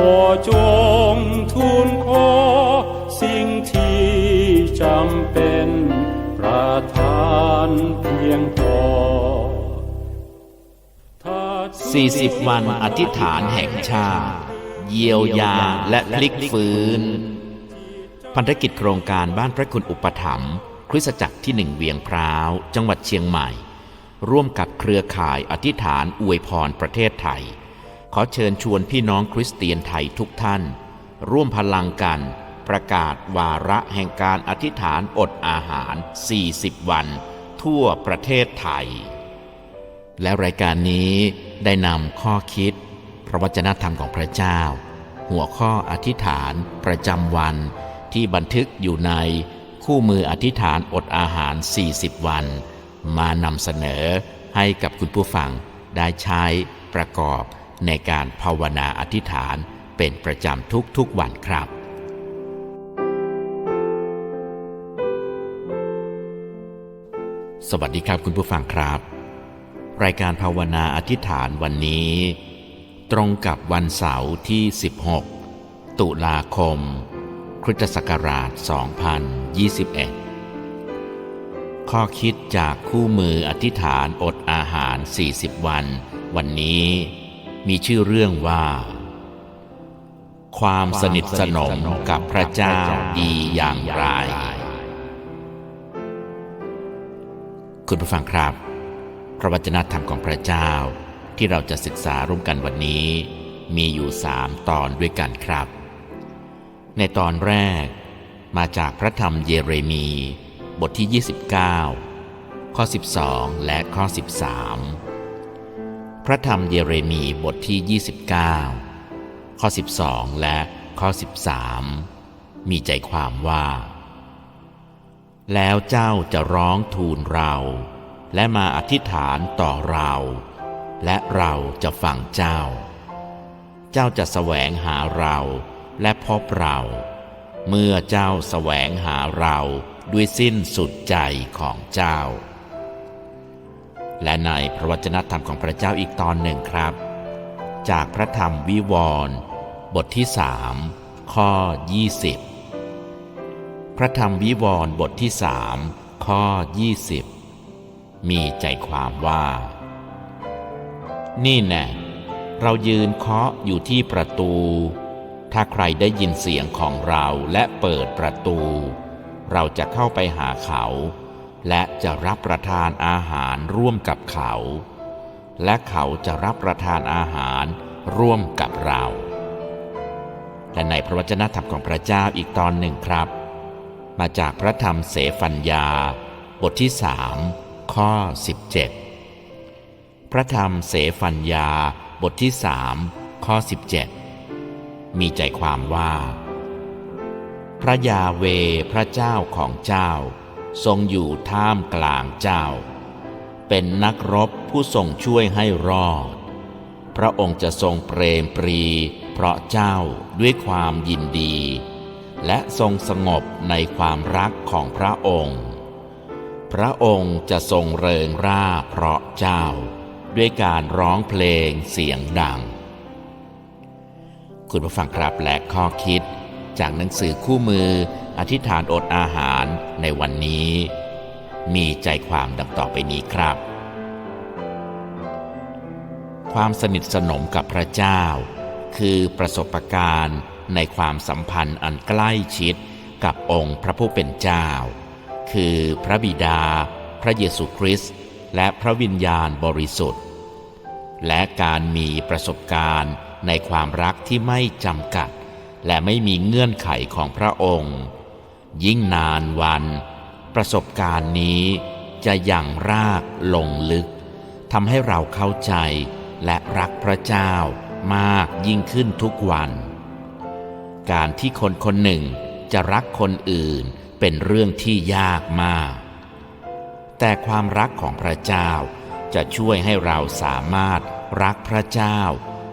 ก็จงทูลขอสิ่งที่จำเป็นประทานเพียงพอ40 วันอธิษฐานแห่งชาติเยียวยาและพลิกฟื้น พันธกิจโครงการบ้านพระคุณอุปถัมภ์คริสตจักรที่หนึ่งเวียงพร้าว จังหวัดเชียงใหม่ ร่วมกับเครือข่ายอธิษฐานอวยพรประเทศไทย ขอเชิญชวนพี่น้องคริสเตียนไทยทุกท่าน ร่วมพลังกัน ประกาศวาระแห่งการอธิษฐานอดอาหาร 40 วัน ทั่วประเทศไทย และรายการนี้ได้นำข้อคิด พระวจนะธรรมของพระเจ้า หัวข้ออธิษฐานประจำวัน ที่บันทึกอยู่ในคู่มืออธิษฐานอดอาหาร 40 วัน มานำเสนอให้กับคุณผู้ฟังได้ใช้ประกอบ ในการภาวนาอธิษฐานเป็นประจำทุกๆวันครับสวัสดีครับคุณผู้ฟังครับ รายการภาวนาอธิษฐานวันนี้ ตรงกับวันเสาร์ที่ 16 ตุลาคม คริสตศักราช 2021 ข้อคิดจากคู่มืออธิษฐานอดอาหาร 40 วัน วันนี้ มีชื่อเรื่องว่า ความสนิทสนมกับพระเจ้าดีอย่างไร คุณผู้ฟังครับ พระวจนะธรรมของพระเจ้าที่เราจะศึกษาร่วมกันวันนี้ มีอยู่สามตอนด้วยกันครับ ในตอนแรกมาจากพระธรรมเยเรมี บทที่ 29 ข้อ 12 และข้อ 13 พระธรรมเยเรมีบทที่ 29 ข้อ 12 และข้อ 13 มีใจความว่า แล้วเจ้าจะร้องทูลเรา และมาอธิษฐานต่อเรา และเราจะฟังเจ้า เจ้าจะแสวงหาเราและพบเรา เมื่อเจ้าแสวงหาเราด้วยสิ้นสุดใจของเจ้า และในพระวจนะธรรมของพระเจ้าอีกตอนหนึ่งครับ จากพระธรรมวิวรณ์บทที่สามข้อ 20 พระธรรมวิวรณ์บทที่สามข้อ 20 มีใจความว่า นี่แน่เรายืนเคาะอยู่ที่ประตู ถ้าใครได้ยินเสียงของเราและเปิดประตู เราจะเข้าไปหาเขา และจะรับประทานอาหารร่วมกับเขา และเขาจะรับประทานอาหารร่วมกับเรา และในพระวจนะธรรมของพระเจ้าอีกตอนหนึ่งครับ มาจากพระธรรมเสฟัญญา บทที่สามข้อ 17 พระธรรมเสฟัญญา บทที่สามข้อ 17 มีใจความว่า พระยาเวพระเจ้าของเจ้า ทรงอยู่ท่ามกลางเจ้า เป็นนักรบผู้ทรงช่วยให้รอด พระองค์จะทรงเปรมปรี เพราะเจ้าด้วยความยินดี และทรงสงบในความรักของพระองค์ พระองค์จะทรงเริงร่าเพราะเจ้า ด้วยการร้องเพลงเสียงดัง คุณผู้ฟังครับและข้อคิดจากหนังสือคู่มือ อธิษฐานอดอาหารในวันนี้ มีใจความดังต่อไปนี้ครับ ความสนิทสนมกับพระเจ้า คือประสบการณ์ในความสัมพันธ์อันใกล้ชิดกับองค์พระผู้เป็นเจ้า คือพระบิดา พระเยซูคริสต์และพระวิญญาณบริสุทธิ์ และการมีประสบการณ์ในความรักที่ไม่จำกัด และไม่มีเงื่อนไขของพระองค์ ยิ่งนานวัน ประสบการณ์นี้จะยังรากลงลึกทำให้เราเข้าใจและรักพระเจ้ามากยิ่งขึ้นทุกวัน การที่คนคนหนึ่งจะรักคนอื่นเป็นเรื่องที่ยากมาก แต่ความรักของพระเจ้าจะช่วยให้เราสามารถรักพระเจ้า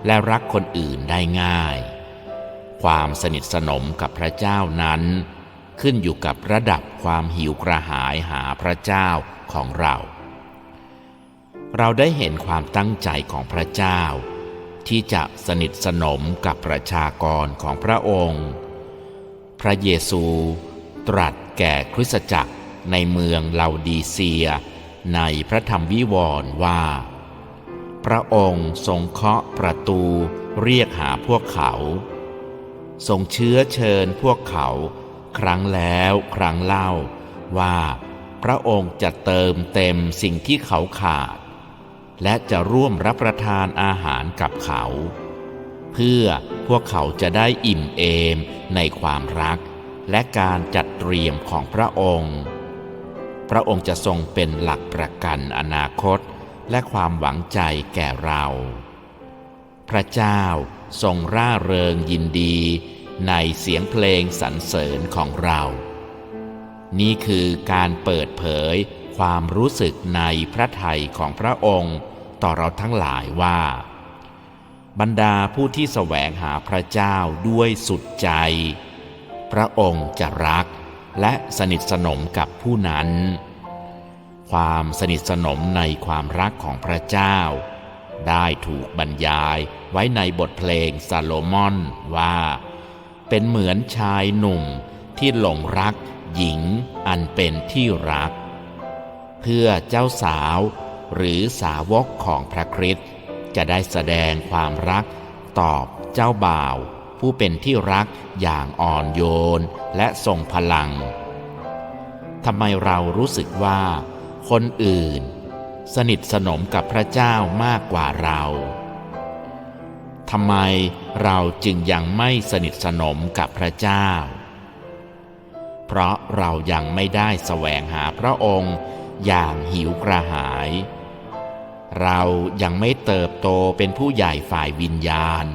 และรักคนอื่นได้ง่าย ความสนิทสนมกับพระเจ้านั้น ขึ้นอยู่กับระดับความหิวกระหายหาพระเจ้าของเรา เราได้เห็นความตั้งใจของพระเจ้า ที่จะสนิทสนมกับประชากรของพระองค์ พระเยซูตรัสแก่คริสตจักรในเมืองลาดีเซีย ในพระธรรมวิวรณ์ว่า พระองค์ทรงเคาะประตูเรียกหาพวกเขา ทรงเชื้อเชิญพวกเขา ครั้งแล้วครั้งเล่าว่าพระองค์จะเติมเต็มสิ่งที่เขาขาด และจะร่วมรับประทานอาหารกับเขา เพื่อพวกเขาจะได้อิ่มเอมในความรัก และการจัดเตรียมของพระองค์ พระองค์จะทรงเป็นหลักประกันอนาคตและความหวังใจแก่เรา พระเจ้าทรงร่าเริงยินดี ในเสียงเพลงสรรเสริญของเรา นี่คือการเปิดเผยความรู้สึกในพระทัยของพระองค์ ต่อเราทั้งหลายว่า บรรดาผู้ที่แสวงหาพระเจ้าด้วยสุดใจ พระองค์จะรักและสนิทสนมกับผู้นั้น ความสนิทสนมในความรักของพระเจ้า ได้ถูกบรรยายไว้ในบทเพลงซาโลมอนว่า เป็นเหมือนชายหนุ่มที่หลงรักหญิงอันเป็นที่รัก เพื่อเจ้าสาวหรือสาวกของพระคริสต์จะได้แสดงความรักตอบเจ้าบ่าว ผู้เป็นที่รักอย่างอ่อนโยนและทรงพลังทำไมเรารู้สึกว่า คนอื่น สนิทสนมกับพระเจ้ามากกว่าเราทำไม เราจึงยังไม่สนิทสนมกับพระเจ้า เพราะเรายังไม่ได้แสวงหาพระองค์อย่างหิวกระหาย เรายังไม่เติบโตเป็นผู้ใหญ่ฝ่ายวิญญาณ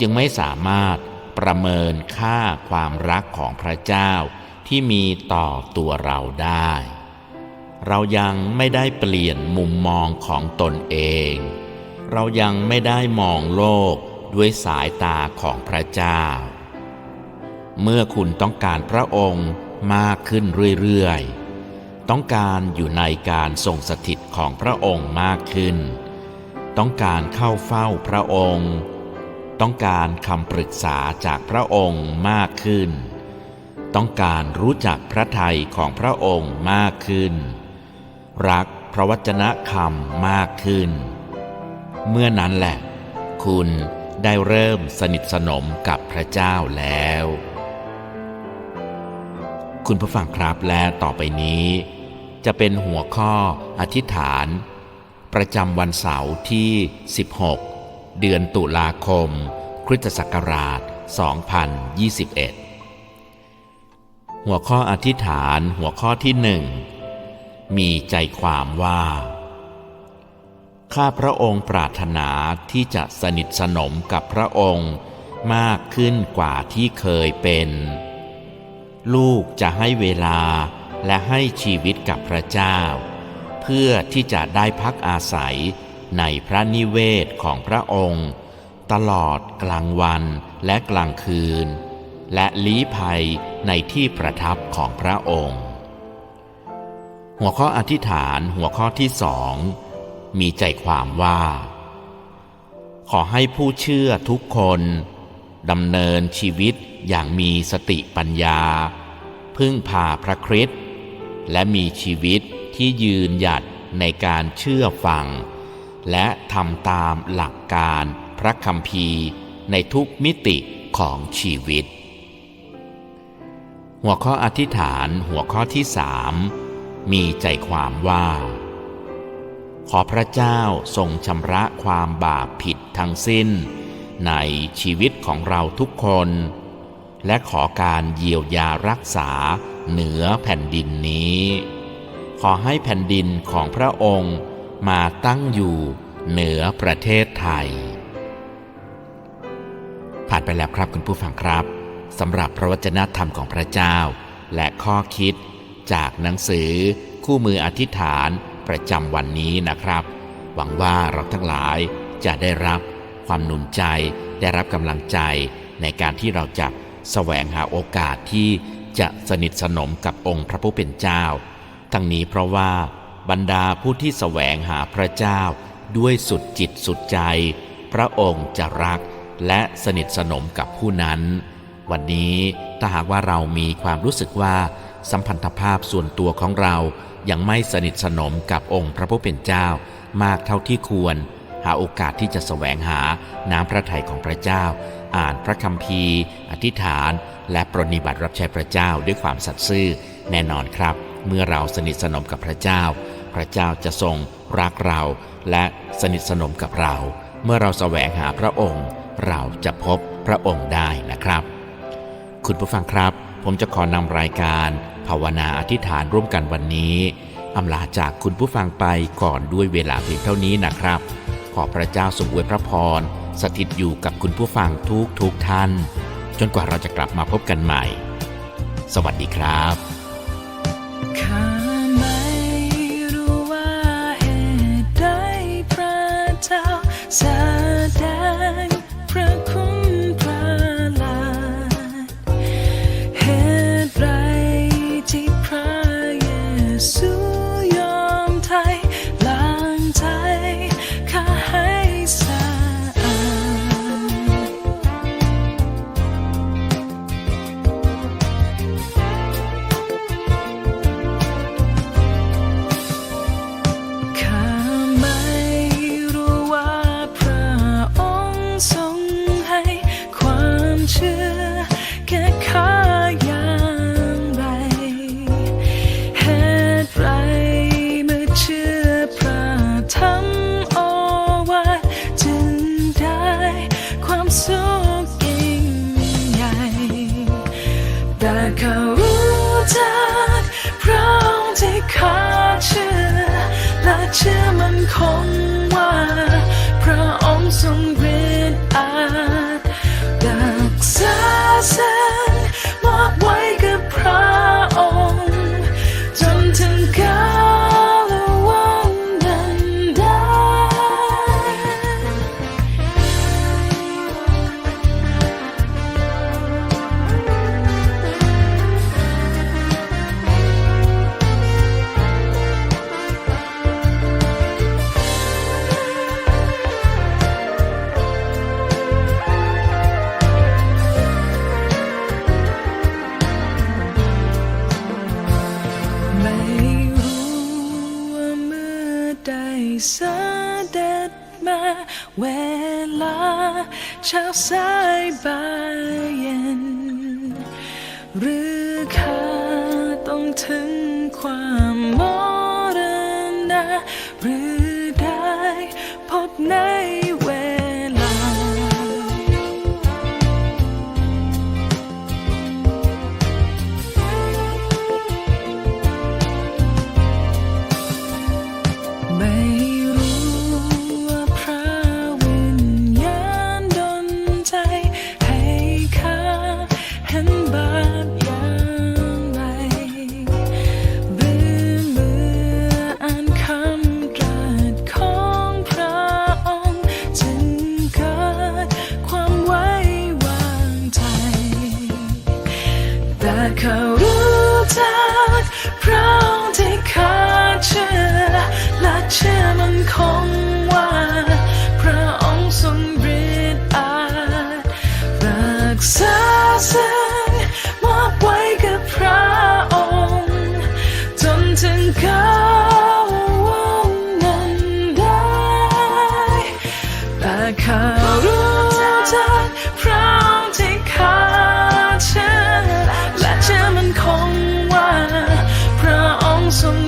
จึงไม่สามารถประเมินค่าความรักของพระเจ้าที่มีต่อตัวเราได้ เรายังไม่ได้เปลี่ยนมุมมองของตนเอง เรายังไม่ได้มองโลก ด้วยสายตาของพระเจ้า เมื่อคุณต้องการพระองค์มากขึ้นเรื่อยๆ ต้องการอยู่ในการทรงสถิตของพระองค์มากขึ้น ต้องการเข้าเฝ้าพระองค์ ต้องการคำปรึกษาจากพระองค์มากขึ้น ต้องการรู้จักพระทัยของพระองค์มากขึ้น รักพระวจนะคำมากขึ้น เมื่อนั้นแหละ คุณ ได้เริ่มสนิทสนมกับพระเจ้าแล้ว คุณผู้ฟังครับและต่อไปนี้ จะเป็นหัวข้ออธิษฐาน ประจำวันเสาร์ที่ 16 เดือนตุลาคม คริสตศักราช 2021 หัวข้ออธิษฐานหัวข้อที่หนึ่งมีใจความว่า ข้าพระองค์ปรารถนาที่จะสนิทสนมกับพระองค์มากขึ้นกว่าที่เคยเป็น ลูกจะให้เวลาและให้ชีวิตกับพระเจ้า เพื่อที่จะได้พักอาศัยในพระนิเวศของพระองค์ ตลอดกลางวันและกลางคืน และลี้ภัยในที่ประทับของพระองค์ หัวข้ออธิษฐานหัวข้อที่สอง มีใจความว่า ขอให้ผู้เชื่อทุกคนดำเนินชีวิตอย่างมีสติปัญญา พึ่งพาพระคริสต์และมีชีวิตที่ยืนหยัดในการเชื่อฟัง และทำตามหลักการพระคัมภีร์ในทุกมิติของชีวิต หัวข้ออธิษฐานหัวข้อที่สามมีใจความว่า ขอพระเจ้าทรงชำระความบาปผิดทั้งสิ้น ในชีวิตของเราทุกคน และขอการเยียวยารักษาเหนือแผ่นดินนี้ ขอให้แผ่นดินของพระองค์มาตั้งอยู่เหนือประเทศไทย ผ่านไปแล้วครับคุณผู้ฟังครับสำหรับพระวจนะธรรมของพระเจ้า และข้อคิดจากหนังสือคู่มืออธิษฐาน ประจำวันนี้นะครับ หวังว่าเราทั้งหลายจะได้รับความหนุนใจ ได้รับกำลังใจในการที่เราจะแสวงหาโอกาสที่จะสนิทสนมกับองค์พระผู้เป็นเจ้า ทั้งนี้เพราะว่าบรรดาผู้ที่แสวงหาพระเจ้าด้วยสุดจิตสุดใจ พระองค์จะรักและสนิทสนมกับผู้นั้น วันนี้ถ้าหากว่าเรามีความรู้สึกว่าสัมพันธภาพส่วนตัวของเรา ยังไม่สนิทสนมกับองค์พระผู้เป็นเจ้ามากเท่าที่ควร หาโอกาสที่จะแสวงหาน้ำพระทัยของพระเจ้า อ่านพระคัมภีร์ อธิษฐาน และปรนิบัติรับใช้พระเจ้าด้วยความสัตย์ซื่อแน่นอนครับ เมื่อเราสนิทสนมกับพระเจ้า พระเจ้าจะทรงรักเรา และสนิทสนมกับเรา เมื่อเราแสวงหาพระองค์ เราจะพบพระองค์ได้นะครับ คุณผู้ฟังครับ ผมจะขอนำรายการ ภาวนาอธิษฐานร่วมกันวันนี้อำลาจากคุณผู้ฟังไปก่อนด้วยเวลาเพียงเท่านี้นะครับ ขอพระเจ้าทรงอวยพระพร สถิตอยู่กับคุณผู้ฟังทุกทุกท่าน จนกว่าเราจะกลับมาพบกันใหม่ สวัสดีครับ เขารู้จักพระองค์ที่ข้าเชื่อ และเชื่อมันคงว่า พระองค์ทรงฤทธิ์อาจดักษาเส เวลาเช้าสายบ่ายเย็น หรือข้าต้องถึงความมอง คงว่า พระองค์ทรงฤทธิ์าจรักษาซึ่งมอบไว้กับพระองค์จนถึงเขาววันไดแต่ข้ารู้จักพระองค์ที่ข้าเชื่อและเชื่อมันคงว่า พระองค์ทรง